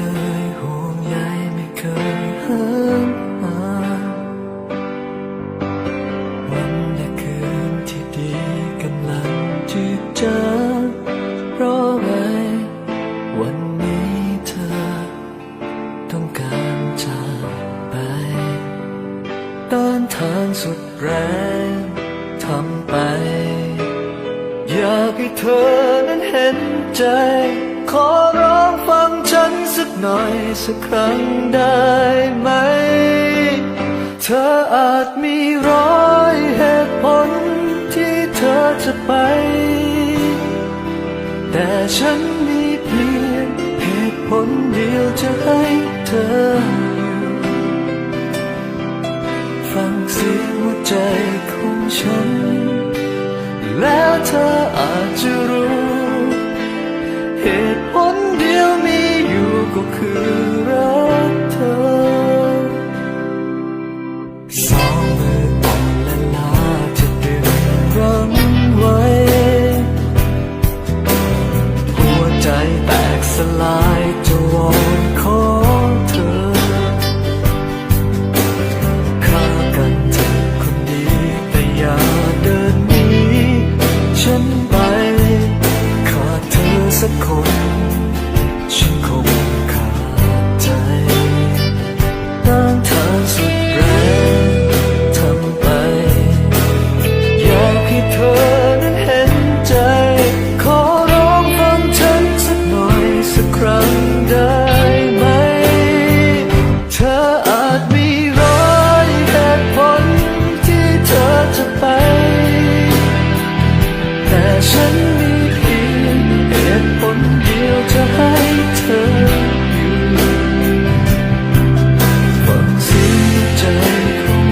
เคยห่วงใยไม่เคยห่างหาวันและคืนที่ดีกำลังจืดจางเพราะไงวันนี้เธอ ต้องการจากไปต้านทานสุดแรงทำไป อยากให้เธอนั้นเห็นใจขอ หน่อยสักครั้งได้ไหม เธออาจมีร้อยเหตุผลที่เธอจะไป แต่ฉันมีเพียงเหตุผลเดียวจะให้เธอ ฟังเสียงหัวใจของฉัน แล้วเธออาจจะรู้เหตุ the light.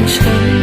城。